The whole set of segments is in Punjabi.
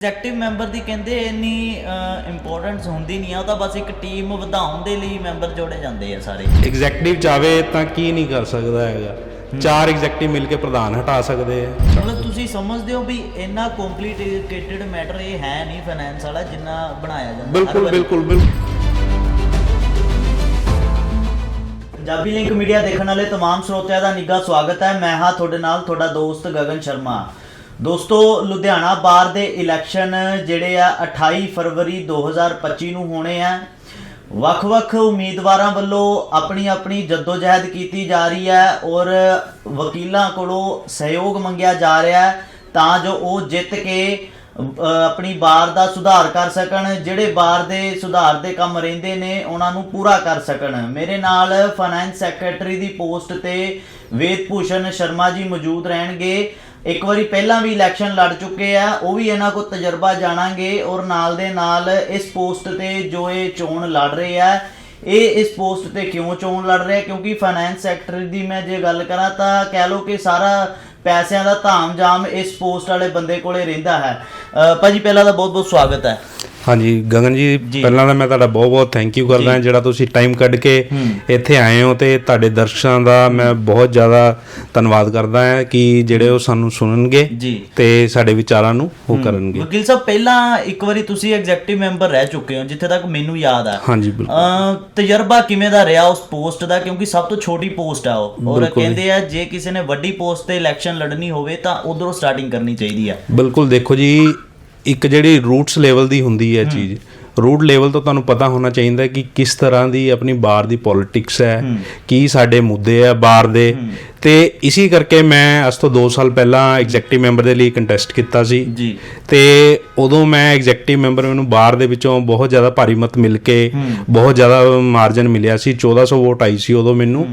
ਐਗਜ਼ੈਕਟਿਵ ਮੈਂਬਰ ਦੀ ਕਹਿੰਦੇ ਇੰਨੀ ਇੰਪੋਰਟੈਂਸ ਹੁੰਦੀ ਨਹੀਂ ਆ ਉਹ ਤਾਂ ਬਸ ਇੱਕ ਟੀਮ ਵਧਾਉਣ ਦੇ ਲਈ ਮੈਂਬਰ ਜੋੜੇ ਜਾਂਦੇ ਆ ਸਾਰੇ ਐਗਜ਼ੈਕਟਿਵ ਚਾਵੇ ਤਾਂ ਕੀ ਨਹੀਂ ਕਰ ਸਕਦਾ ਹੈਗਾ ਚਾਰ ਐਗਜ਼ੈਕਟਿਵ ਮਿਲ ਕੇ ਪ੍ਰਧਾਨ ਹਟਾ ਸਕਦੇ ਆ ਮਤਲਬ ਤੁਸੀਂ ਸਮਝਦੇ ਹੋ ਵੀ ਇੰਨਾ ਕੰਪਲੀਕੇਟਡ ਮੈਟਰ ਇਹ ਹੈ ਨਹੀਂ ਫਾਈਨੈਂਸ ਵਾਲਾ ਜਿੰਨਾ ਬਣਾਇਆ ਜਾਂਦਾ ਹਰ ਬਿਲਕੁਲ ਵਾਰੀ। ਬਿਲਕੁਲ ਬਿਲਕੁਲ ਪੰਜਾਬੀ ਲਿੰਕ ਮੀਡੀਆ ਦੇਖਣ ਵਾਲੇ तमाम ਸਰੋਤਿਆਂ ਦਾ ਨਿੱਘਾ ਸਵਾਗਤ ਹੈ ਮੈਂ ਹਾਂ ਤੁਹਾਡੇ ਨਾਲ ਤੁਹਾਡਾ ਦੋਸਤ ਗਗਨ ਸ਼ਰਮਾ ਦੋਸਤੋ, ਲੁਧਿਆਣਾ ਬਾਰ ਦੇ ਇਲੈਕਸ਼ਨ ਜਿਹੜੇ ਆ 28 ਫਰਵਰੀ 2025 ਨੂੰ ਹੋਣੇ ਆ। ਵੱਖ-ਵੱਖ ਉਮੀਦਵਾਰਾਂ ਵੱਲੋਂ ਆਪਣੀ ਆਪਣੀ ਜਦੋਜਹਿਦ ਕੀਤੀ ਜਾ ਰਹੀ ਹੈ ਔਰ ਵਕੀਲਾਂ ਕੋਲੋਂ ਸਹਿਯੋਗ ਮੰਗਿਆ ਜਾ ਰਿਹਾ ਹੈ ਤਾਂ ਜੋ ਉਹ ਜਿੱਤ ਕੇ ਆਪਣੀ ਬਾਰ ਦਾ ਸੁਧਾਰ ਕਰ ਸਕਣ। ਜਿਹੜੇ ਬਾਰ ਦੇ ਸੁਧਾਰ ਦੇ ਕੰਮ ਰਹਿੰਦੇ ਨੇ, ਉਹਨਾਂ ਨੂੰ ਪੂਰਾ ਕਰ ਸਕਣ। ਮੇਰੇ ਨਾਲ ਫਾਈਨੈਂਸ ਸੈਕਟਰੀ ਦੀ ਪੋਸਟ ਤੇ ਵੇਦ ਭੂਸ਼ਣ ਸ਼ਰਮਾ ਜੀ ਮੌਜੂਦ ਰਹਿਣਗੇ। ਇੱਕ ਵਾਰੀ ਪਹਿਲਾਂ ਵੀ ਇਲੈਕਸ਼ਨ ਲੜ ਚੁੱਕੇ ਆ, ਉਹ ਵੀ ਇਹਨਾਂ ਕੋਲ ਤਜਰਬਾ ਜਾਣਾਂਗੇ ਔਰ ਨਾਲ ਦੇ ਨਾਲ ਇਸ ਪੋਸਟ ਤੇ ਜੋ ਇਹ ਚੋਣ ਲੜ ਰਹੇ ਆ, ਇਹ ਇਸ ਪੋਸਟ ਤੇ ਕਿਉਂ ਚੋਣ ਲੜ ਰਿਹਾ ਕਿਉਂਕਿ ਫਾਈਨੈਂਸ ਸੈਕਟਰ ਦੀ ਮੈਂ ਜੇ ਗੱਲ ਕਰਾਂ ਤਾਂ ਕਹਿ ਲਓ ਕਿ ਸਾਰਾ ਪੈਸਿਆਂ ਦਾ ਧਾਮ-ਜਾਮ ਇਸ ਪੋਸਟ ਵਾਲੇ ਬੰਦੇ ਕੋਲੇ ਰਹਿੰਦਾ ਹੈ। ਅਹ ਭਾਜੀ, ਪਹਿਲਾਂ ਤਾਂ ਬਹੁਤ-ਬਹੁਤ ਸਵਾਗਤ ਹੈ। ਹਾਂਜੀ ਗਗਨ ਜੀ। ਪਹਿਲਾਂ ਤਾਂ ਮੈਂ ਤੁਹਾਡਾ ਬਹੁਤ ਬਹੁਤ ਥੈਂਕ ਯੂ ਕਰਦਾ ਹਾਂ ਜਿਹੜਾ ਤੁਸੀਂ ਟਾਈਮ ਕੱਢ ਕੇ ਇੱਥੇ ਆਏ ਹੋ ਤੇ ਤੁਹਾਡੇ ਦਰਸ਼ਕਾਂ ਦਾ ਮੈਂ ਬਹੁਤ ਜ਼ਿਆਦਾ ਧੰਨਵਾਦ ਕਰਦਾ ਹਾਂ ਕਿ ਜਿਹੜੇ ਉਹ ਸਾਨੂੰ ਸੁਣਨਗੇ ਤੇ ਸਾਡੇ ਵਿਚਾਰਾਂ ਨੂੰ ਉਹ ਕਰਨਗੇ। ਵਕੀਲ ਸਾਹਿਬ ਪਹਿਲਾਂ ਇੱਕ ਵਾਰੀ ਤੁਸੀਂ ਐਗਜ਼ੈਕਟਿਵ ਮੈਂਬਰ ਰਹਿ ਚੁੱਕੇ ਹੋ ਜਿੱਥੇ ਤੱਕ ਮੈਨੂੰ ਯਾਦ ਆ। ਹਾਂਜੀ ਬਿਲਕੁਲ। ਤਜਰਬਾ ਕਿਵੇਂ ਦਾ ਰਿਹਾ ਉਸ ਪੋਸਟ ਦਾ? ਕਿਉਂਕਿ ਸਭ ਤੋਂ ਛੋਟੀ ਪੋਸਟ ਆ ਉਹ। ਔਰ ਕਹਿੰਦੇ ਆ ਜੇ ਕਿਸੇ ਨੇ ਵੱਡੀ ਪੋਸਟ ਤੇ ਇਲੈਕਸ਼ਨ ਲੜਨੀ ਹੋਵੇ ਤਾਂ ਉਧਰੋਂ ਸਟਾਰਟਿੰਗ ਕਰਨੀ ਚਾਹੀਦੀ ਆ। ਬਿਲਕੁਲ ਦੇਖੋ ਜੀ ਇੱਕ ਜਿਹੜੀ ਰੂਟਸ ਲੈਵਲ ਦੀ ਹੁੰਦੀ ਹੈ ਚੀਜ਼ ਰੂਟ ਲੈਵਲ ਤੋਂ ਤੁਹਾਨੂੰ ਪਤਾ ਹੋਣਾ ਚਾਹੀਦਾ ਕਿ ਕਿਸ ਤਰ੍ਹਾਂ ਦੀ ਆਪਣੀ ਬਾਰ ਦੀ ਪੋਲਿਟਿਕਸ ਹੈ ਕੀ ਸਾਡੇ ਮੁੱਦੇ ਆ ਬਾਰ ਦੇ। ਤੇ ਇਸੇ ਕਰਕੇ ਮੈਂ ਅੱਜ ਤੋਂ 2 ਸਾਲ ਪਹਿਲਾਂ ਐਗਜ਼ੈਕਟਿਵ ਮੈਂਬਰ ਦੇ ਲਈ ਕੰਟੈਸਟ ਕੀਤਾ ਸੀ। ਜੀ। ਤੇ ਉਦੋਂ ਮੈਂ ਐਗਜ਼ੈਕਟਿਵ ਮੈਂਬਰ ਮੈਨੂੰ ਬਾਹਰ ਦੇ ਵਿੱਚੋਂ ਬਹੁਤ ਜ਼ਿਆਦਾ ਭਾਰੀ ਮਤ ਮਿਲ ਕੇ ਬਹੁਤ ਜ਼ਿਆਦਾ ਮਾਰਜਨ ਮਿਲਿਆ ਸੀ। 1400 ਵੋਟ ਆਈ ਸੀ ਉਦੋਂ ਮੈਨੂੰ।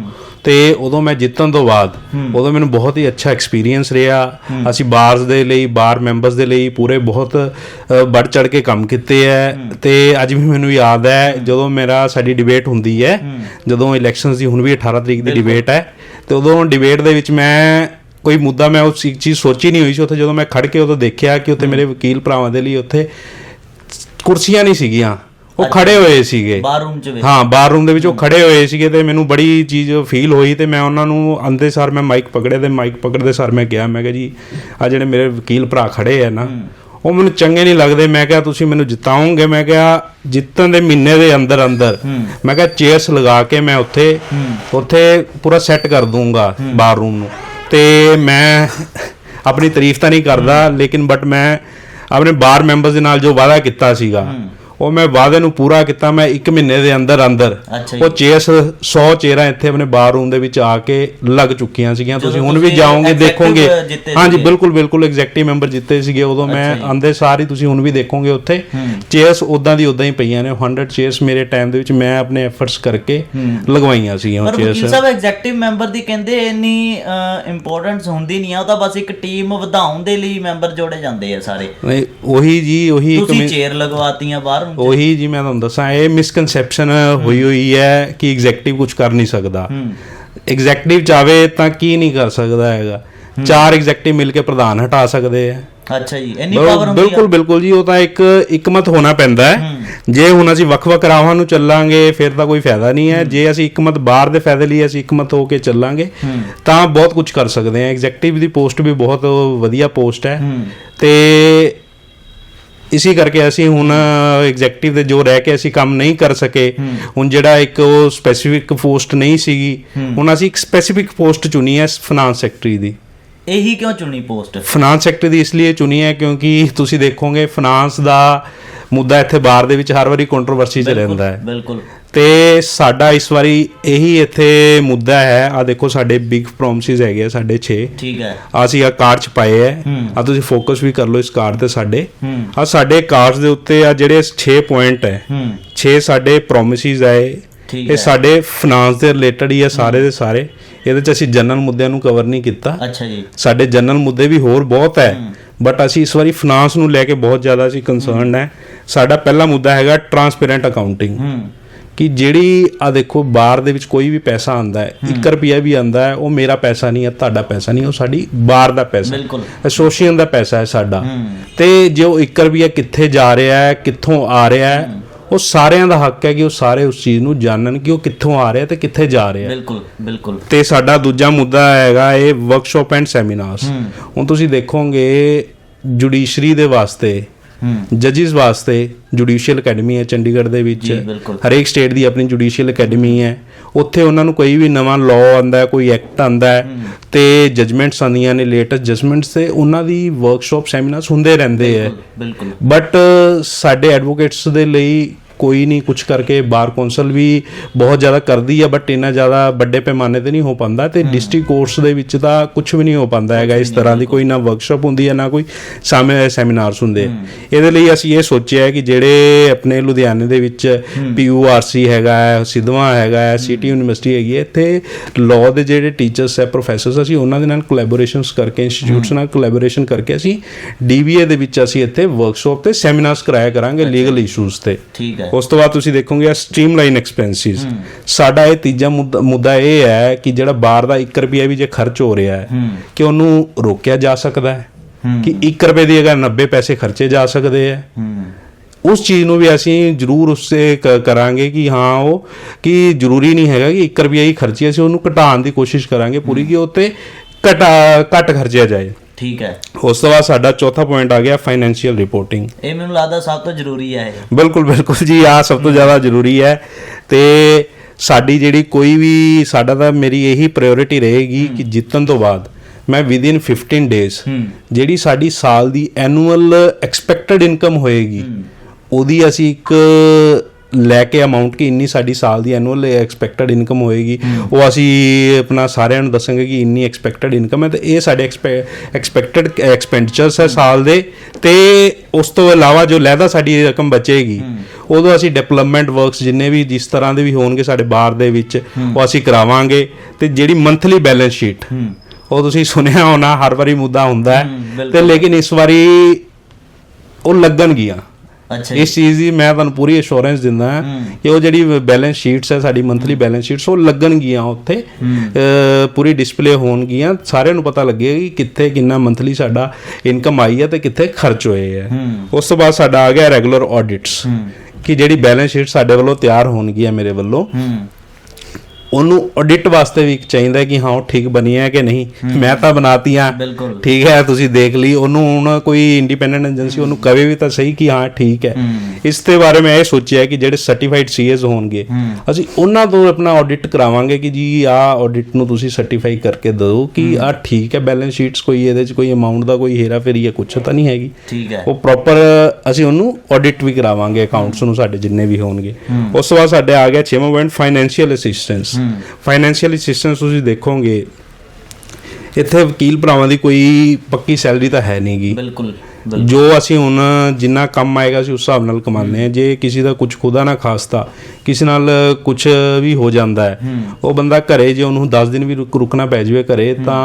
ਤੇ ਉਦੋਂ ਮੈਂ ਜਿੱਤਣ ਤੋਂ ਬਾਅਦ ਉਦੋਂ ਮੈਨੂੰ ਬਹੁਤ ਹੀ ਅੱਛਾ ਐਕਸਪੀਰੀਅੰਸ ਰਿਹਾ। ਅਸੀਂ ਬਾਰਸ ਦੇ ਲਈ ਬਾਰ ਮੈਂਬਰਸ ਦੇ ਲਈ ਪੂਰੇ ਬਹੁਤ ਵੱਡ ਚੜ ਕੇ ਕੰਮ ਕੀਤੇ ਹੈ। ਤੇ ਅੱਜ ਵੀ ਮੈਨੂੰ ਯਾਦ ਹੈ। ਜਦੋਂ ਮੇਰਾ ਸਾਡੀ ਡਿਬੇਟ ਹੁੰਦੀ ਹੈ। ਜਦੋਂ ਇਲੈਕਸ਼ਨਸ ਦੀ ਹੁਣ ਵੀ 18 ਤਰੀਕ ਦੀ ਡਿਬੇਟ ਹੈ ਤੇ ਉਦੋਂ ਡਿਬੇਟ ਦੇ ਵਿੱਚ ਮੈਂ ਕੋਈ ਮੁੱਦਾ ਮੈਂ ਉਸ ਚੀਜ਼ ਸੋਚੀ ਨਹੀਂ ਹੋਈ ਸੀ। ਉੱਥੇ ਜਦੋਂ ਮੈਂ ਖੜ ਕੇ ਉਦੋਂ ਦੇਖਿਆ ਕਿ ਉੱਥੇ ਮੇਰੇ ਵਕੀਲ ਭਰਾਵਾਂ ਦੇ ਲਈ ਉੱਥੇ ਕੁਰਸੀਆਂ ਨਹੀਂ ਸੀਗੀਆਂ। ਉਹ ਖੜੇ ਹੋਏ ਸੀਗੇ। ਬਾਥਰੂਮ ਚ ਹਾਂ ਬਾਥਰੂਮ ਦੇ ਵਿੱਚ ਉਹ ਖੜੇ ਹੋਏ ਸੀਗੇ ਤੇ ਮੈਨੂੰ ਬੜੀ ਚੀਜ਼ ਫੀਲ ਹੋਈ ਤੇ ਮੈਂ ਉਹਨਾਂ ਨੂੰ ਆਂਦੇ ਸਾਰ ਮੈਂ ਮਾਈਕ ਪਕੜਿਆ ਤੇ ਮਾਈਕ ਪਕੜਦੇ ਸਾਰ ਮੈਂ ਕਿਹਾ ਮੈਂ ਕਿਹਾ ਜੀ ਆ ਜਿਹੜੇ ਮੇਰੇ ਵਕੀਲ ਭਰਾ ਖੜੇ ਆ ਨਾ ਉਹ ਮੈਨੂੰ ਚੰਗੇ ਨਹੀਂ ਲੱਗਦੇ। ਮੈਂ ਕਿਹਾ ਤੁਸੀਂ ਮੈਨੂੰ ਜਿਤਾਓਗੇ? ਮੈਂ ਕਿਹਾ ਜਿੱਤਣ ਦੇ ਮਹੀਨੇ ਦੇ ਅੰਦਰ ਅੰਦਰ। ਮੈਂ ਕਿਹਾ ਚੇਅਰਸ ਲਗਾ ਕੇ ਮੈਂ ਉੱਥੇ ਉੱਥੇ ਪੂਰਾ ਸੈੱਟ ਕਰ ਦੂੰਗਾ ਬਾਥਰੂਮ ਨੂੰ। ਤੇ ਮੈਂ ਆਪਣੀ ਤਾਰੀਫ ਤਾਂ ਨਹੀਂ ਕਰਦਾ ਲੇਕਿਨ ਬਟ ਮੈਂ ਆਪਣੇ ਬਾਰ ਮੈਂਬਰਸ ਦੇ ਨਾਲ ਜੋ ਵਾਅਦਾ ਕੀਤਾ ਸੀਗਾ ਉਹ ਮੈਂ ਵਾਅਦੇ ਨੂੰ ਪੂਰਾ ਕੀਤਾ ਮੈਂ 1 ਮਹੀਨੇ ਦੇ ਅੰਦਰ ਅੰਦਰ। ਉਹ ਚੇਅਰਸ 100 ਚੇਅਰਾਂ ਇੱਥੇ ਆਪਣੇ ਬਾਰ ਰੂਮ ਦੇ ਵਿੱਚ ਆ ਕੇ ਲੱਗ ਚੁੱਕੀਆਂ ਸੀਗੀਆਂ। ਤੁਸੀਂ ਹੁਣ ਵੀ ਜਾਓਗੇ ਦੇਖੋਗੇ। ਹਾਂਜੀ। ਬਿਲਕੁਲ ਬਿਲਕੁਲ ਐਗਜ਼ੈਕਟਿਵ ਮੈਂਬਰ ਜਿੱਤੇ ਸੀਗੇ ਉਦੋਂ ਮੈਂ ਆਂਦੇ ਸਾਰ ਤੁਸੀਂ ਹੁਣ ਵੀ ਦੇਖੋਗੇ ਉੱਥੇ। ਚੇਅਰਸ ਉਦਾਂ ਦੀ ਉਦਾਂ ਹੀ ਪਈਆਂ ਨੇ 100 ਚੇਅਰਸ ਮੇਰੇ ਟਾਈਮ ਦੇ ਵਿੱਚ ਮੈਂ ਆਪਣੇ ਐਫਰਟਸ ਕਰਕੇ ਲਗਵਾਈਆਂ ਸੀਗੀਆਂ ਉਹ ਪਰ ਚੇਅਰਸ। ਸਾਹਿਬ ਐਗਜ਼ੈਕਟਿਵ ਮੈਂਬਰ ਦੀ ਕਹਿੰਦੇ ਇੰਨੀ ਇੰਪੋਰਟੈਂਸ ਹੁੰਦੀ ਨਹੀਂ ਆ ਉਹ ਤਾਂ ਬਸ ਇੱਕ ਟੀਮ ਵਧਾਉਣ ਦੇ ਲਈ ਮੈਂਬਰ ਜੋੜੇ ਜਾਂਦੇ ਆ ਸਾਰੇ। ਨਹੀਂ ਉਹੀ ਜੀ ਉਹੀ ਇੱਕ ਤੁਸੀਂ ਚੇਅਰ ਲਗਵਾਤੀਆਂ ਬਾਹਰ ਉਹੀ ਜੀ ਮੈਂ ਤੁਹਾਨੂੰ ਦੱਸਾਂ ਇਹ ਮਿਸਕਨਸੈਪਸ਼ਨ ਹੋਈ ਹੋਈ ਹੈ ਕਿ ਐਗਜ਼ੈਕਟਿਵ ਕੁਝ ਕਰ ਨਹੀਂ ਸਕਦਾ। ਐਗਜ਼ੈਕਟਿਵ ਚਾਵੇ ਤਾਂ ਕੀ ਨਹੀਂ ਕਰ ਸਕਦਾ ਹੈਗਾ। ਚਾਰ ਐਗਜ਼ੈਕਟਿਵ ਮਿਲ ਕੇ ਪ੍ਰਧਾਨ ਹਟਾ ਸਕਦੇ ਆ। ਅੱਛਾ ਜੀ ਇੰਨੀ ਪਾਵਰ ਹੁੰਦੀ ਆ। ਬਿਲਕੁਲ ਬਿਲਕੁਲ ਜੀ ਉਹ ਤਾਂ ਇੱਕ ਇਕਮਤ ਹੋਣਾ ਪੈਂਦਾ ਹੈ। ਜੇ ਹੁਣ ਅਸੀਂ ਵੱਖ-ਵੱਖ ਰਾਹਾਂ ਨੂੰ ਚੱਲਾਂਗੇ ਫਿਰ ਤਾਂ ਕੋਈ ਫਾਇਦਾ ਨਹੀਂ ਹੈ। ਜੇ ਅਸੀਂ ਇਕਮਤ ਬਾਹਰ ਦੇ ਫਾਇਦੇ ਲਈ ਅਸੀਂ ਇਕਮਤ ਹੋ ਕੇ ਚੱਲਾਂਗੇ ਤਾਂ ਬਹੁਤ ਕੁਝ ਕਰ ਸਕਦੇ ਹਾਂ। ਐਗਜ਼ੈਕਟਿਵ ਦੀ ਪੋਸਟ ਵੀ ਬਹੁਤ ਵਧੀਆ ਪੋਸਟ ਹੈ। ਤੇ ਇਸੇ ਕਰਕੇ ਅਸੀਂ ਹੁਣ ਐਗਜ਼ੈਕਟਿਵ ਦੇ ਜੋ ਰਹਿ ਕੇ ਅਸੀਂ ਕੰਮ ਨਹੀਂ ਕਰ ਸਕੇ ਹੁਣ ਜਿਹੜਾ ਇੱਕ ਉਹ ਸਪੈਸੀਫਿਕ ਪੋਸਟ ਨਹੀਂ ਸੀਗੀ ਹੁਣ ਅਸੀਂ ਇੱਕ ਸਪੈਸੀਫਿਕ ਪੋਸਟ ਚੁਣੀ ਹੈ ਫਾਈਨਾਂਸ ਸੈਕਟਰੀ ਦੀ। ਇਹੀ ਕਿਉਂ ਚੁਣੀ ਪੋਸਟ ਫਾਈਨਾਂਸ ਸੈਕਟਰ ਦੀ ਇਸ ਲਈ ਚੁਣੀ ਹੈ ਕਿਉਂਕਿ ਤੁਸੀਂ ਦੇਖੋਗੇ ਫਾਈਨਾਂਸ ਦਾ ਮੁੱਦਾ ਇੱਥੇ ਬਾਹਰ ਦੇ ਵਿੱਚ ਹਰ ਵਾਰੀ ਕੰਟਰੋਵਰਸੀ 'ਚ ਰਹਿੰਦਾ ਹੈ। ਬਿਲਕੁਲ। ਤੇ ਸਾਡਾ ਇਸ ਵਾਰੀ ਇਹੀ ਇੱਥੇ ਮੁੱਦਾ ਹੈ। ਆ ਦੇਖੋ ਸਾਡੇ ਬਿਗ ਪ੍ਰੋਮਿਸਿਸ ਹੈਗੇ ਆ ਸਾਡੇ 6 ਠੀਕ ਹੈ। ਅਸੀਂ ਆ ਕਾਰਡ ਚ ਪਾਏ ਹੈ। ਆ ਤੁਸੀਂ ਫੋਕਸ ਵੀ ਕਰ ਲਓ ਇਸ ਕਾਰਡ ਤੇ ਸਾਡੇ। ਆ ਸਾਡੇ ਕਾਰਡਸ ਦੇ ਉੱਤੇ ਆ ਜਿਹੜੇ 6 ਪੁਆਇੰਟ ਹੈ। ਹੂੰ। 6 ਸਾਡੇ ਪ੍ਰੋਮਿਸਿਸ ਠੀਕ ਇਹ ਸਾਡੇ ਫਾਈਨਾਂਸ ਦੇ ਰਿਲੇਟਡ ਹੀ ਆ ਸਾਰੇ ਦੇ ਸਾਰੇ। ਇਹਦੇ ਚ ਅਸੀਂ ਜਨਰਲ ਮੁੱਦਿਆਂ ਨੂੰ ਕਵਰ ਨਹੀਂ ਕੀਤਾ। ਅੱਛਾ ਜੀ। ਸਾਡੇ ਜਨਰਲ ਮੁੱਦੇ ਵੀ ਹੋਰ ਬਹੁਤ ਹੈ। ਬਟ ਅਸੀਂ ਇਸ ਵਾਰੀ ਫਾਈਨਾਂਸ ਨੂੰ ਲੈ ਕੇ ਬਹੁਤ ਜ਼ਿਆਦਾ ਅਸੀਂ ਕੰਸਰਨਡ ਹੈ। ਸਾਡਾ ਪਹਿਲਾ ਮੁੱਦਾ ਹੈਗਾ ਟਰਾਂਸਪੇਰੈਂਟ ਅਕਾਊਂਟਿੰਗ ਹੂੰ। ਕਿ ਜਿਹੜੀ ਆ ਦੇਖੋ ਬਾਰ ਦੇ ਵਿੱਚ ਕੋਈ ਵੀ ਪੈਸਾ ਆਂਦਾ ਹੈ 1 ਰੁਪਿਆ ਵੀ ਆਂਦਾ ਹੈ ਉਹ ਮੇਰਾ ਪੈਸਾ ਨਹੀਂ ਹੈ ਤੁਹਾਡਾ ਪੈਸਾ ਨਹੀਂ ਉਹ ਸਾਡੀ ਬਾਰ ਦਾ ਪੈਸਾ ਐਸੋਸੀਏਸ਼ਨ ਦਾ ਪੈਸਾ ਹੈ ਸਾਡਾ। ਤੇ ਜੇ ਉਹ 1 ਰੁਪਿਆ ਕਿੱਥੇ ਜਾ ਰਿਹਾ ਹੈ ਕਿੱਥੋਂ ਆ ਰਿਹਾ ਹੈ ਉਹ ਸਾਰਿਆਂ ਦਾ ਹੱਕ ਹੈ ਕਿ ਉਹ ਸਾਰੇ ਉਸ ਚੀਜ਼ ਨੂੰ ਜਾਣਨ ਕਿ ਉਹ ਕਿੱਥੋਂ ਆ ਰਿਹਾ ਤੇ ਕਿੱਥੇ ਜਾ ਰਿਹਾ ਬਿਲਕੁਲ ਬਿਲਕੁਲ। ਤੇ ਸਾਡਾ ਦੂਜਾ ਮੁੱਦਾ ਹੈਗਾ ਇਹ ਵਰਕਸ਼ਾਪ ਐਂਡ ਸੈਮੀਨਾਰਸ ਹੁਣ ਤੁਸੀਂ ਦੇਖੋਗੇ ਜੁਡੀਸ਼ਰੀ ਦੇ ਵਾਸਤੇ ਜੱਜਿਸ ਵਾਸਤੇ ਜੁਡੀਸ਼ੀਅਲ ਅਕੈਡਮੀ ਹੈ ਚੰਡੀਗੜ੍ਹ ਦੇ ਵਿੱਚ। ਹਰੇਕ ਸਟੇਟ ਦੀ ਆਪਣੀ ਜੁਡੀਸ਼ੀਅਲ ਅਕੈਡਮੀ ਹੈ। ਉੱਥੇ ਉਹਨਾਂ ਨੂੰ ਕੋਈ ਵੀ ਨਵਾਂ ਲਾਅ ਆਂਦਾ ਹੈ ਕੋਈ ਐਕਟ ਆਂਦਾ ਹੈ ਤੇ ਜਜਮੈਂਟਸ ਆਉਂਦੀਆਂ ਨੇ ਲੇਟੈਸਟ ਜਜਮੈਂਟਸ ਤੇ ਉਹਨਾਂ ਦੀ ਵਰਕਸ਼ਾਪ ਸੈਮੀਨਾਰਸ ਹੁੰਦੇ ਰਹਿੰਦੇ ਹੈ। ਬਿਲਕੁਲ ਬਟ ਸਾਡੇ ਐਡਵੋਕੇਟਸ ਦੇ ਲਈ ਕੋਈ ਨਹੀਂ ਕੁਝ ਕਰਕੇ ਬਾਰ ਕੌਂਸਲ ਵੀ ਬਹੁਤ ਜ਼ਿਆਦਾ ਕਰਦੀ ਹੈ ਬਟ ਇੰਨਾ ਜ਼ਿਆਦਾ ਵੱਡੇ ਪੈਮਾਨੇ ਤੇ ਨਹੀਂ ਹੋ ਪਾਉਂਦਾ ਤੇ ਡਿਸਟ੍ਰਿਕਟ ਕੋਰਸ ਦੇ ਵਿੱਚ ਤਾਂ ਕੁਝ ਵੀ ਨਹੀਂ ਹੋ ਪਾਉਂਦਾ ਹੈਗਾ ਇਸ ਤਰ੍ਹਾਂ ਦੀ ਕੋਈ ਨਾ ਵਰਕਸ਼ਾਪ ਹੁੰਦੀ ਹੈ ਨਾ ਕੋਈ ਸਾਹਮਣੇ ਸੈਮੀਨਾਰਸ ਹੁੰਦੇ ਆ। ਇਹਦੇ ਲਈ ਅਸੀਂ ਇਹ ਸੋਚਿਆ ਹੈ ਕਿ ਜਿਹੜੇ ਆਪਣੇ ਲੁਧਿਆਣੇ ਦੇ ਵਿੱਚ ਪੀਯੂਆਰਸੀ ਹੈਗਾ ਹੈ ਸਿੱਧਵਾਂ ਹੈਗਾ ਹੈ। ਸਿਟੀ ਯੂਨੀਵਰਸਿਟੀ ਹੈਗੀ ਹੈ ਇੱਥੇ ਲਾਅ ਦੇ ਜਿਹੜੇ ਟੀਚਰਸ ਹੈ ਪ੍ਰੋਫੈਸਰਸ ਅਸੀਂ ਉਹਨਾਂ ਦੇ ਨਾਲ ਕੋਲੈਬੋਰੇਸ਼ਨਸ ਕਰਕੇ ਇੰਸਟੀਚਿਊਟਸ ਨਾਲ ਕੋਲੈਬੋਰੇਸ਼ਨ ਕਰਕੇ ਅਸੀਂ ਡੀਬੀਏ ਦੇ ਵਿੱਚ ਅਸੀਂ ਇੱਥੇ ਵਰਕਸ਼ਾਪ ਤੇ ਸੈਮੀਨਾਰਸ ਕਰਾਇਆ ਕਰਾਂਗੇ ਲੀਗਲ ਇਸ਼ੂਜ਼ ਤੇ। ਠੀਕ ਹੈ ਉਸ ਤੋਂ ਬਾਅਦ ਤੁਸੀਂ ਦੇਖੋਗੇ ਸਟ੍ਰੀਮਲਾਈਨ ਐਕਸਪੈਂਸਿਸ ਸਾਡਾ ਇਹ ਤੀਜਾ ਮੁੱਦਾ ਇਹ ਹੈ ਕਿ ਜਿਹੜਾ ਬਾਹਰ ਦਾ 1 ਰੁਪਿਆ ਵੀ ਜੇ ਖਰਚ ਹੋ ਰਿਹਾ ਹੈ ਕਿ ਉਹਨੂੰ ਰੋਕਿਆ ਜਾ ਸਕਦਾ ਹੈ। ਕਿ 1 ਰੁਪਏ ਦੀ ਅਗਰ 90 ਪੈਸੇ ਖਰਚੇ ਜਾ ਸਕਦੇ ਹੈ। ਉਸ ਚੀਜ਼ ਨੂੰ ਵੀ ਅਸੀਂ ਜ਼ਰੂਰ ਉਸੇ ਕਰਾਂਗੇ ਕਿ ਹਾਂ ਉਹ ਕਿ ਜ਼ਰੂਰੀ ਨਹੀਂ ਹੈਗਾ ਕਿ 1 ਰੁਪਿਆ ਹੀ ਖਰਚੀ ਅਸੀਂ ਉਹਨੂੰ ਘਟਾਉਣ ਦੀ ਕੋਸ਼ਿਸ਼ ਕਰਾਂਗੇ ਪੂਰੀ ਕਿ ਉੱਤੇ ਘਟਾ ਘੱਟ ਖਰਚਿਆ ਜਾਏ। ਠੀਕ ਹੈ। ਉਸ ਤੋਂ ਬਾਅਦ ਸਾਡਾ ਚੌਥਾ ਪੁਆਇੰਟ ਆ ਗਿਆ ਫਾਈਨੈਂਸ਼ੀਅਲ ਰਿਪੋਰਟਿੰਗ ਇਹ ਮੈਨੂੰ ਲੱਗਦਾ ਸਭ ਤੋਂ ਜ਼ਰੂਰੀ ਹੈ ਇਹ। ਬਿਲਕੁਲ ਬਿਲਕੁਲ ਜੀ ਆ ਸਭ ਤੋਂ ਜ਼ਿਆਦਾ ਜ਼ਰੂਰੀ ਹੈ। ਤੇ ਸਾਡੀ ਜਿਹੜੀ ਕੋਈ ਵੀ ਸਾਡਾ ਤਾਂ ਮੇਰੀ ਇਹੀ ਪ੍ਰਾਇੋਰਟੀ ਰਹੇਗੀ ਕਿ ਜਿੱਤਣ ਤੋਂ ਬਾਅਦ ਮੈਂ ਵਿਦਿਨ 15 ਡੇਜ਼ ਜਿਹੜੀ ਸਾਡੀ ਸਾਲ ਦੀ ਐਨੂਅਲ ਐਕਸਪੈਕਟਡ ਇਨਕਮ ਹੋਏਗੀ ਉਹਦੀ ਅਸੀਂ ਇੱਕ ਲੈ ਕੇ ਅਮਾਉਂਟ ਕਿ ਇੰਨੀ ਸਾਡੀ ਸਾਲ ਦੀ ਐਨੂਅਲ ਐਕਸਪੈਕਟਡ ਇਨਕਮ ਹੋਏਗੀ। ਉਹ ਅਸੀਂ ਆਪਣਾ ਸਾਰਿਆਂ ਨੂੰ ਦੱਸਾਂਗੇ ਕਿ ਇੰਨੀ ਐਕਸਪੈਕਟਡ ਇਨਕਮ ਹੈ ਤੇ ਇਹ ਸਾਡੇ ਐਕਸਪੈਕਟਡ ਐਕਸਪੈਂਡੀਚਰਸ ਹੈ ਸਾਲ ਦੇ ਤੇ ਉਸ ਤੋਂ ਇਲਾਵਾ ਜੋ ਲਹਿਦਾ ਸਾਡੀ ਰਕਮ ਬਚੇਗੀ ਉਦੋਂ ਅਸੀਂ ਡਿਵੈਲਪਮੈਂਟ ਵਰਕਸ ਜਿੰਨੇ ਵੀ ਜਿਸ ਤਰ੍ਹਾਂ ਦੇ ਵੀ ਹੋਣਗੇ ਸਾਡੇ ਬਾਰ ਦੇ ਵਿੱਚ ਉਹ ਅਸੀਂ ਕਰਾਵਾਂਗੇ ਤੇ ਜਿਹੜੀ ਮੰਥਲੀ ਬੈਲੈਂਸ ਸ਼ੀਟ ਉਹ ਤੁਸੀਂ ਸੁਣਿਆ ਹੋਣਾ ਹਰ ਵਾਰੀ ਮੁੱਦਾ ਹੁੰਦਾ ਹੈ ਤੇ ਲੇਕਿਨ ਇਸ ਵਾਰੀ ਉਹ ਲੱਗਣਗੀਆਂ। ਇਸ ਚੀਜ਼ ਦੀ ਮੈਂ ਤੁਹਾਨੂੰ ਪੂਰੀ ਅਸ਼ੋਰੈਂਸ ਦਿੰਦਾ ਹਾਂ ਕਿ ਉਹ ਜਿਹੜੀ ਬੈਲੈਂਸ ਸ਼ੀਟਸ ਹੈ ਸਾਡੀ ਮੰਥਲੀ ਬੈਲੈਂਸ ਸ਼ੀਟਸ ਉਹ ਲੱਗਣਗੀਆਂ ਉੱਥੇ। ਪੂਰੀ ਡਿਸਪਲੇ ਹੋਣਗੀਆਂ। ਸਾਰਿਆਂ ਨੂੰ ਪਤਾ ਲੱਗੇਗਾ ਕਿ ਕਿੱਥੇ ਕਿੰਨਾ ਮੰਥਲੀ ਸਾਡਾ ਇਨਕਮ ਆਈ ਹੈ ਤੇ ਕਿੱਥੇ ਖਰਚ ਹੋਏ ਹੈ। ਉਸ ਤੋਂ ਬਾਅਦ ਸਾਡਾ ਆ ਗਿਆ ਰੈਗੂਲਰ ਆਡਿਟਸ ਕਿ ਜਿਹੜੀ ਬੈਲੈਂਸ ਸ਼ੀਟ ਸਾਡੇ ਵੱਲੋਂ ਤਿਆਰ ਹੋਣਗੀਆਂ ਮੇਰੇ ਵੱਲੋਂ। ਉਹਨੂੰ ਆਡਿਟ ਵਾਸਤੇ ਵੀ ਚਾਹੀਦਾ ਹੈ ਕਿ ਹਾਂ ਉਹ ਠੀਕ ਬਣੀ ਹੈ ਕਿ ਨਹੀਂ। ਮੈਂ ਤਾਂ ਬਣਾਤੀ ਆ। ਠੀਕ ਹੈ ਤੁਸੀਂ ਦੇਖ ਲਈ। ਉਹਨੂੰ ਹੁਣ ਕੋਈ ਇੰਡੀਪੈਂਡੈਂਟ ਏਜੰਸੀ ਉਹਨੂੰ ਕਵੇ ਵੀ ਤਾਂ ਸਹੀ ਕਿ ਹਾਂ ਠੀਕ ਹੈ। ਇਸ ਦੇ ਬਾਰੇ ਮੈਂ ਇਹ ਸੋਚਿਆ ਕਿ ਜਿਹੜੇ ਸਰਟੀਫਾਈਡ ਸੀਏਸ ਹੋਣਗੇ ਅਸੀਂ ਉਹਨਾਂ ਤੋਂ ਆਪਣਾ ਆਡਿਟ ਕਰਾਵਾਂਗੇ ਕਿ ਜੀ ਆਹ ਆਡਿਟ ਨੂੰ ਤੁਸੀਂ ਸਰਟੀਫਾਈ ਕਰਕੇ ਦਿਓ ਕਿ ਆਹ ਠੀਕ ਹੈ ਬੈਲੈਂਸ ਸ਼ੀਟਸ ਕੋਈ ਇਹਦੇ ਚ ਕੋਈ ਅਮਾਉਂਟ ਦਾ ਕੋਈ ਹੇਰਾ ਫੇਰੀ ਜਾਂ ਕੁਛ ਤਾਂ ਨਹੀਂ ਹੈਗੀ। ਠੀਕ ਹੈ। ਉਹ ਪ੍ਰੋਪਰ ਅਸੀਂ ਉਹਨੂੰ ਆਡਿਟ ਵੀ ਕਰਾਵਾਂਗੇ ਅਕਾਊਂਟਸ ਨੂੰ ਸਾਡੇ ਜਿੰਨੇ ਵੀ ਹੋਣਗੇ। ਉਸ ਤੋਂ ਬਾਅਦ ਸਾਡੇ ਆ ਗਿਆ ਛੇਵਾਂ point financial assistance financial assistance ਤੁਸੀਂ ਦੇਖੋਗੇ ਇੱਥੇ ਵਕੀਲ ਭਰਾਵਾਂ ਦੀ ਕੋਈ ਪੱਕੀ ਸੈਲਰੀ ਤਾਂ ਹੈ ਨਹੀਂਗੀ। ਬਿਲਕੁਲ ਜੋ ਅਸੀਂ ਹੁਣ ਜਿੰਨਾ ਕੰਮ ਆਏਗਾ ਅਸੀਂ ਉਸ ਹਿਸਾਬ ਨਾਲ ਕਮਾਉਂਦੇ ਆ ਜੇ ਕਿਸੇ ਦਾ ਕੁਝ ਖੁਦਾ ਨਾ ਖਾਸਤਾ ਕਿਸੇ ਨਾਲ ਕੁਝ ਵੀ ਹੋ ਜਾਂਦਾ ਹੈ ਉਹ ਬੰਦਾ ਘਰੇ ਜੇ ਉਹਨੂੰ 10 ਦਿਨ ਵੀ ਰੁਕ- ਰੁਕਣਾ ਪੈ ਜਾਵੇ ਘਰੇ ਤਾਂ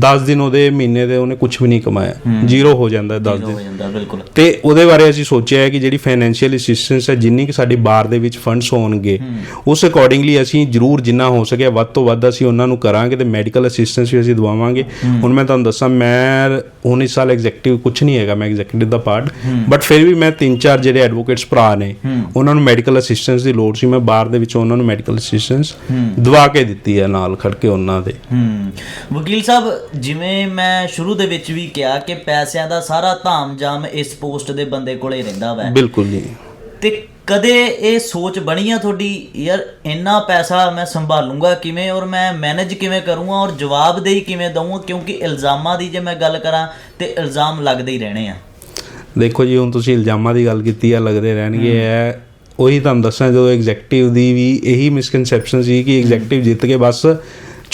10 ਦਿਨ ਉਹਦੇ ਮਹੀਨੇ ਦੇ ਉਹਨੇ ਕੁਝ ਵੀ ਨਹੀਂ ਕਮਾਇਆ। ਜ਼ੀਰੋ ਹੋ ਜਾਂਦਾ ਹੈ 10 ਦਿਨ। ਹੋ ਜਾਂਦਾ ਬਿਲਕੁਲ। ਤੇ ਉਹਦੇ ਬਾਰੇ ਅਸੀਂ ਸੋਚਿਆ ਹੈ ਕਿ ਜਿਹੜੀ ਫਾਈਨੈਂਸ਼ੀਅਲ ਅਸਿਸਟੈਂਸ ਹੈ ਜਿੰਨੀ ਕਿ ਸਾਡੀ ਬਾਰ ਦੇ ਵਿੱਚ ਫੰਡਸ ਹੋਣਗੇ ਉਸ ਅਕੋਰਡਿੰਗਲੀ ਅਸੀਂ ਜਰੂਰ ਜਿੰਨਾ ਹੋ ਸਕਿਆ ਵੱਧ ਤੋਂ ਵੱਧ ਅਸੀਂ ਉਹਨਾਂ ਨੂੰ ਕਰਾਂਗੇ ਤੇ ਮੈਡੀਕਲ ਅਸਿਸਟੈਂਸ ਵੀ ਅਸੀਂ ਦਵਾਵਾਂਗੇ। ਹੁਣ ਮੈਂ ਤੁਹਾਨੂੰ ਦੱਸਾਂ ਮੈਂ ਹੁਣ ਇਸ ਸਾਲ ਐਗਜ਼ੈਕਟਿਵ ਕੁਝ ਨਹੀਂ ਹੈਗਾ ਮੈਂ ਐਗਜ਼ੈਕਟਿਵ ਦਾ ਪਾਰਟ ਬਟ ਫਿਰ ਵੀ ਮੈਂ ਤਿੰਨ ਚਾਰ ਜਿਹੜੇ ਐਡਵੋਕੇਟਸ ਭਰਾ ਨੇ ਉਹਨਾਂ ਨੂੰ ਮੈਡੀਕਲ ਅਸਿਸਟੈਂਸ ਦੀ ਲੋੜ ਸੀ। ਮੈਂ ਬਾਰ ਦੇ ਵਿੱਚ ਉਹਨਾਂ ਨੂੰ ਮੈਡੀਕਲ ਅਸਿਸਟੈਂਸ ਦਵਾ ਕੇ ਦਿੱਤੀ ਹੈ ਨਾਲ ਖੜ ਕੇ ਉਹਨਾਂ ਦੇ। ਵਕੀਲ ਸਾਹਿਬ ਜਿਵੇਂ ਮੈਂ ਸ਼ੁਰੂ ਦੇ ਵਿੱਚ ਵੀ ਕਿਹਾ ਕਿ ਪੈਸਿਆਂ ਦਾ ਸਾਰਾ ਧਾਮ-ਜਾਮ ਇਸ ਪੋਸਟ ਦੇ ਬੰਦੇ ਕੋਲੇ ਰਹਿੰਦਾ ਵੈ। ਬਿਲਕੁਲ ਜੀ। ਤੇ ਕਦੇ ਇਹ ਸੋਚ ਬਣੀ ਆ ਤੁਹਾਡੀ? ਯਾਰ ਇੰਨਾ ਪੈਸਾ ਮੈਂ ਸੰਭਾਲੂੰਗਾ ਕਿਵੇਂ ਔਰ ਮੈਂ ਮੈਨੇਜ ਕਿਵੇਂ ਕਰੂੰਗਾ ਔਰ ਜਵਾਬਦੇਹੀ ਕਿਵੇਂ ਦਊਂਗਾ? ਕਿਉਂਕਿ ਇਲਜ਼ਾਮਾਂ ਦੀ ਜੇ ਮੈਂ ਗੱਲ ਕਰਾਂ ਤੇ ਇਲਜ਼ਾਮ ਲੱਗਦੇ ਹੀ ਰਹਿਣੇ ਆ। ਦੇਖੋ ਜੀ ਹੁਣ ਤੁਸੀਂ ਇਲਜ਼ਾਮਾਂ ਦੀ ਗੱਲ ਕੀਤੀ ਆ ਲੱਗਦੇ ਰਹਿਣਗੇ। ਐ ਉਹੀ ਤੁਹਾਨੂੰ ਦੱਸਾਂ ਜਦੋਂ ਐਗਜ਼ੈਕਟਿਵ ਦੀ ਵੀ ਇਹੀ ਮਿਸਕਨਸੈਪਸ਼ਨ ਸੀ ਕਿ ਐਗਜ਼ੈਕਟਿਵ ਜਿੱਤ ਕੇ ਬਸ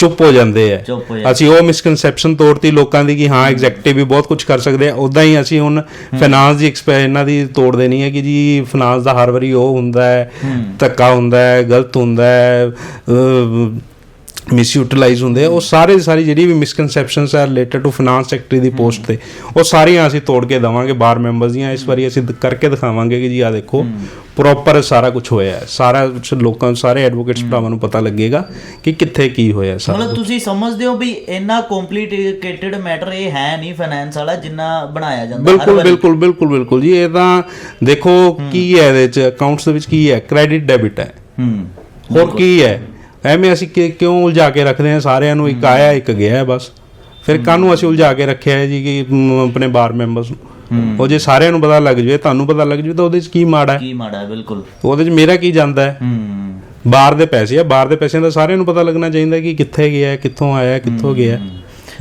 ਚੁੱਪ ਹੋ ਜਾਂਦੇ ਆ। ਚੁੱਪ ਹੋ ਜਾਂਦੇ। ਅਸੀਂ ਉਹ ਮਿਸਕਨਸੈਪਸ਼ਨ ਤੋੜਤੀ ਲੋਕਾਂ ਦੀ ਕਿ ਹਾਂ ਐਗਜ਼ੈਕਟਿਵ ਵੀ ਬਹੁਤ ਕੁਝ ਕਰ ਸਕਦੇ ਆ। ਉਦਾਂ ਹੀ ਅਸੀਂ ਹੁਣ ਫਾਈਨਾਂਸ ਦੀ ਐਕਸਪੈ ਇਹਨਾਂ ਦੀ ਤੋੜ ਦੇਣੀ ਹੈ ਕਿ ਜੀ। ਫਾਈਨਾਂਸ ਦਾ ਹਰ ਵਾਰੀ ਉਹ ਹੁੰਦਾ ਹੈ। ਧੱਕਾ ਹੁੰਦਾ ਹੈ ਗਲਤ ਹੁੰਦਾ ਹੈ ਅਹ, ਮਿਸਯੂਟਿਲਾਈਜ਼ ਹੁੰਦੇ ਆ ਉਹ ਸਾਰੇ ਸਾਰੀ ਜਿਹੜੀ ਵੀ ਮਿਸਕਨਸੈਪਸ਼ਨਸ ਆ ਰਿਲੇਟਡ ਟੂ ਫਾਈਨਾਂਸ ਸੈਕਟਰੀ ਦੀ ਪੋਸਟ ਤੇ ਉਹ ਸਾਰੀਆਂ ਅਸੀਂ ਤੋੜ ਕੇ ਦਵਾਂਗੇ ਬਾਰ ਮੈਂਬਰਸ ਦੀਆਂ। ਇਸ ਵਾਰੀ ਅਸੀਂ ਕਰਕੇ ਦਿਖਾਵਾਂਗੇ ਕਿ ਜੀ ਆ ਦੇਖੋ ਪ੍ਰੋਪਰ ਸਾਰਾ ਕੁਝ ਹੋਇਆ ਹੈ। ਸਾਰਾ ਕੁਝ ਲੋਕਾਂ ਸਾਰੇ ਐਡਵੋਕੇਟਸ ਭਰਾਵਾਂ ਨੂੰ ਪਤਾ ਲੱਗੇਗਾ ਕਿ ਕਿੱਥੇ ਕੀ ਹੋਇਆ ਸਾਰਾ ਮਤਲਬ ਤੁਸੀਂ ਸਮਝਦੇ ਹੋ ਵੀ ਇੰਨਾ ਕੰਪਲਿਕੇਟਡ ਮੈਟਰ ਇਹ ਹੈ ਨਹੀਂ ਫਾਈਨੈਂਸ ਵਾਲਾ ਜਿੰਨਾ ਬਣਾਇਆ ਜਾਂਦਾ ਬਿਲਕੁਲ। ਬਿਲਕੁਲ ਬਿਲਕੁਲ ਬਿਲਕੁਲ ਜੀ। ਇਹ ਤਾਂ ਦੇਖੋ ਕੀ ਹੈ ਇਹਦੇ ਚ ਅਕਾਊਂਟਸ ਦੇ ਵਿੱਚ ਕੀ ਹੈ? ਕ੍ਰੈਡਿਟ ਡੈਬਿਟ ਹੈ। ਹੂੰ। ਹੋਰ ਕੀ ਹੈ? ਐਵੇਂ ਅਸੀਂ ਕਿਉਂ ਉਲਝਾ ਕੇ ਰੱਖਦੇ ਹਾਂ? ਸਾਰਿਆਂ ਨੂੰ ਇੱਕ ਆਇਆ ਇੱਕ ਗਿਆ ਬਸ। ਫਿਰ ਕਾਹਨੂੰ ਅਸੀਂ ਉਲਝਾ ਕੇ ਰੱਖਿਆ ਹੈ ਜੀ ਕਿ ਆਪਣੇ ਬਾਰ ਮੈਂਬਰਸ ਨੂੰ? ਉਹ ਜੇ ਸਾਰਿਆਂ ਨੂੰ ਪਤਾ ਲੱਗ ਜਵੇ ਤੁਹਾਨੂੰ ਪਤਾ ਲੱਗ ਜਵੇ ਤਾਂ ਉਹਦੇ ਚ ਕੀ ਮਾੜਾ ਹੈ? ਕੀ ਮਾੜਾ ਹੈ ਬਿਲਕੁਲ। ਉਹਦੇ ਚ ਮੇਰਾ ਕੀ ਜਾਂਦਾ ਹੈ? ਬਾਹਰ ਦੇ ਪੈਸੇ ਆ ਬਾਹਰ ਦੇ ਪੈਸਿਆਂ ਦਾ ਸਾਰਿਆਂ ਨੂੰ ਪਤਾ ਲੱਗਣਾ ਚਾਹੀਦਾ ਕਿ ਕਿੱਥੇ ਗਿਆ ਕਿੱਥੋਂ ਆਇਆ ਕਿੱਥੋਂ ਗਿਆ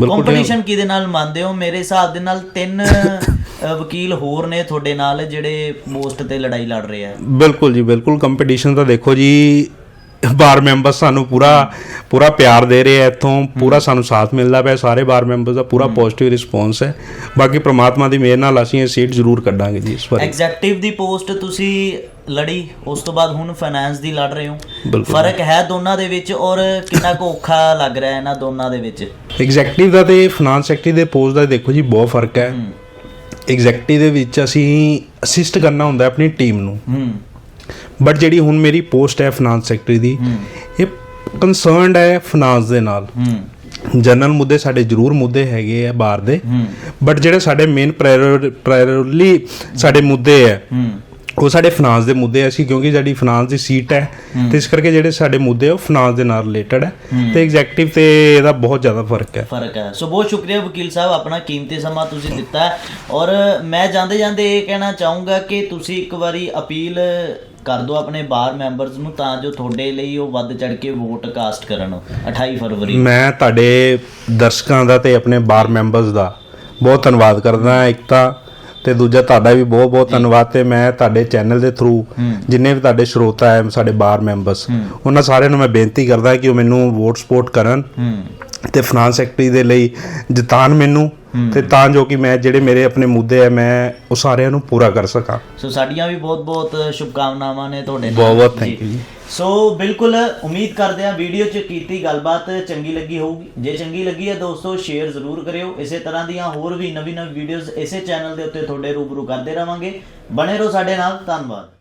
ਕੰਪੀਟੀਸ਼ਨ ਕਿਹਦੇ ਨਾਲ ਮੰਨਦੇ ਹੋ? ਮੇਰੇ ਹਿਸਾਬ ਦੇ ਨਾਲ ਤਿੰਨ ਵਕੀਲ ਹੋਰ ਨੇ ਤੁਹਾਡੇ ਨਾਲ ਜਿਹੜੇ ਪੋਸਟ ਤੇ ਲੜਾਈ ਲੜ ਰਹੇ ਆ। ਬਿਲਕੁਲ ਜੀ ਬਿਲਕੁਲ। ਕੰਪੀਟੀਸ਼ਨ ਤਾਂ ਦੇਖੋ ਜੀ ਬਾਰ ਮੈਂਬਰ ਸਾਨੂੰ ਪੂਰਾ ਪੂਰਾ ਪਿਆਰ ਦੇ ਰਹੇ ਆ ਇੱਥੋਂ ਪੂਰਾ ਸਾਨੂੰ ਸਾਥ ਮਿਲਦਾ ਪਿਆ ਸਾਰੇ ਬਾਰ ਮੈਂਬਰਸ ਦਾ ਪੂਰਾ ਪੋਜ਼ਿਟਿਵ ਰਿਸਪੌਂਸ ਹੈ। ਬਾਕੀ ਪ੍ਰਮਾਤਮਾ ਦੀ ਮਿਹਰ ਨਾਲ ਅਸੀਂ ਇਹ ਸੀਟ ਜ਼ਰੂਰ ਕੱਢਾਂਗੇ ਜੀ ਇਸ ਵਾਰ। ਐਗਜ਼ੈਕਟਿਵ ਦੀ ਪੋਸਟ ਤੁਸੀਂ ਲੜੀ ਉਸ ਤੋਂ ਬਾਅਦ ਹੁਣ ਫਾਈਨੈਂਸ ਦੀ ਲੜ ਰਹੇ ਹੋ। ਫ਼ਰਕ ਹੈ ਦੋਨਾਂ ਦੇ ਵਿੱਚ ਔਰ ਕਿੰਨਾ ਕੁ ਔਖਾ ਲੱਗ ਰਿਹਾ ਹੈ ਇਹਨਾਂ ਦੋਨਾਂ ਦੇ ਵਿੱਚ? ਐਗਜ਼ੈਕਟਿਵ ਦਾ ਤੇ ਫਾਈਨਾਂਸ ਸੈਕਟਰੀ ਦੇ ਪੋਸਟ ਦਾ ਦੇਖੋ ਜੀ ਬਹੁਤ ਫ਼ਰਕ ਹੈ। ਐਗਜ਼ੈਕਟਿਵ ਦੇ ਵਿੱਚ ਅਸੀਂ ਅਸਿਸਟ ਕਰਨਾ ਹੁੰਦਾ ਆਪਣੀ ਟੀਮ ਨੂੰ। ਹੂੰ ਬਟ ਜਿਹੜੀ ਹੁਣ ਮੇਰੀ ਪੋਸਟ ਹੈ ਫਾਈਨਾਂਸ ਸੈਕਟਰੀ ਦੀ ਇਹ ਕੰਸਰਨਡ ਹੈ ਫਾਈਨਾਂਸ ਦੇ ਨਾਲ। ਜਨਰਲ ਮੁੱਦੇ ਸਾਡੇ ਜ਼ਰੂਰ ਮੁੱਦੇ ਹੈਗੇ ਆ ਬਾਹਰ ਦੇ। ਬਟ ਜਿਹੜੇ ਸਾਡੇ ਮੇਨ ਪ੍ਰਾਇੋਰਲੀ ਸਾਡੇ ਮੁੱਦੇ ਹੂੰ। ਉਹ ਸਾਡੇ ਫਾਈਨਾਂਸ ਦੇ ਮੁੱਦੇ ਆ ਅਸੀਂ ਕਿਉਂਕਿ ਸਾਡੀ ਫਾਈਨਾਂਸ ਦੀ ਸੀਟ ਹੈ ਤੇ ਇਸ ਕਰਕੇ ਜਿਹੜੇ ਸਾਡੇ ਮੁੱਦੇ ਆ ਉਹ ਫਾਈਨਾਂਸ ਦੇ ਨਾਲ ਰਿਲੇਟਡ ਹੈ ਤੇ ਐਗਜ਼ੈਕਟਿਵ ਤੇ ਇਹਦਾ ਬਹੁਤ ਜ਼ਿਆਦਾ ਫ਼ਰਕ ਹੈ। ਫ਼ਰਕ ਹੈ। ਸੋ ਬਹੁਤ ਸ਼ੁਕਰੀਆ ਵਕੀਲ ਸਾਹਿਬ ਆਪਣਾ ਕੀਮਤੀ ਸਮਾਂ ਤੁਸੀਂ ਦਿੱਤਾ ਔਰ ਮੈਂ ਜਾਂਦੇ ਜਾਂਦੇ ਇਹ ਕਹਿਣਾ ਚਾਹੂੰਗਾ ਕਿ ਤੁਸੀਂ ਇੱਕ ਵਾਰੀ ਅਪੀਲ ਕਰ ਦਿਓ ਆਪਣੇ ਬਾਰ ਮੈਂਬਰਸ ਨੂੰ ਤਾਂ ਜੋ ਤੁਹਾਡੇ ਲਈ ਉਹ ਵੱਧ ਚੜ ਕੇ ਵੋਟ ਕਾਸਟ ਕਰਨ 28 ਫਰਵਰੀ। ਮੈਂ ਤੁਹਾਡੇ ਦਰਸ਼ਕਾਂ ਦਾ ਤੇ ਆਪਣੇ ਬਾਰ ਮੈਂਬਰਸ ਦਾ ਬਹੁਤ ਧੰਨਵਾਦ ਕਰਦਾ ਹਾਂ। ਇੱਕ ਤਾਂ ਤੇ ਦੂਜਾ ਤੁਹਾਡਾ ਵੀ ਬਹੁਤ ਬਹੁਤ ਧੰਨਵਾਦ ਤੇ ਮੈਂ ਤੁਹਾਡੇ ਚੈਨਲ ਦੇ ਥਰੂ ਜਿੰਨੇ ਵੀ ਤੁਹਾਡੇ ਸਰੋਤਾ ਹੈ ਸਾਡੇ ਬਾਰ ਮੈਂਬਰਸ ਉਹਨਾਂ ਸਾਰਿਆਂ ਨੂੰ ਮੈਂ ਬੇਨਤੀ ਕਰਦਾ ਕਿ ਉਹ ਮੈਨੂੰ ਵੋਟ ਸਪੋਰਟ ਕਰਨ ਤੇ ਫਾਈਨਾਂਸ ਸੈਕਟਰੀ ਦੇ ਲਈ ਜਿਤਾਨ ਮੈਨੂੰ। ਤੇ ਤਾਂ ਜੋ ਕਿ ਮੈਂ ਜਿਹੜੇ ਮੇਰੇ ਆਪਣੇ ਮੁੱਦੇ ਆ ਮੈਂ ਉਹ ਸਾਰਿਆਂ ਨੂੰ ਪੂਰਾ ਕਰ ਸਕਾਂ। ਸੋ ਸਾਡੀਆਂ ਵੀ ਬਹੁਤ ਬਹੁਤ ਸ਼ੁਭਕਾਮਨਾਵਾਂ ਨੇ ਤੁਹਾਡੇ ਨਾਲ। ਬਹੁਤ ਥੈਂਕ ਯੂ ਜੀ। ਸੋ ਬਿਲਕੁਲ ਉਮੀਦ ਕਰਦੇ ਹਾਂ ਵੀਡੀਓ 'ਚ ਕੀਤੀ ਗੱਲਬਾਤ ਚੰਗੀ ਲੱਗੀ ਹੋਊਗੀ। ਜੇ ਚੰਗੀ ਲੱਗੀ ਹੈ ਦੋਸਤੋ ਸ਼ੇਅਰ ਜ਼ਰੂਰ ਕਰਿਓ। ਇਸੇ ਤਰ੍ਹਾਂ ਦੀਆਂ ਹੋਰ ਵੀ ਨਵੀਂ ਨਵੀਂ ਵੀਡੀਓਜ਼ ਇਸੇ ਚੈਨਲ ਦੇ ਉੱਤੇ ਤੁਹਾਡੇ ਰੂਬਰੂ ਕਰਦੇ ਰਵਾਂਗੇ। ਬਣੇ ਰਹੋ ਸਾਡੇ ਨਾਲ। ਧੰਨਵਾਦ।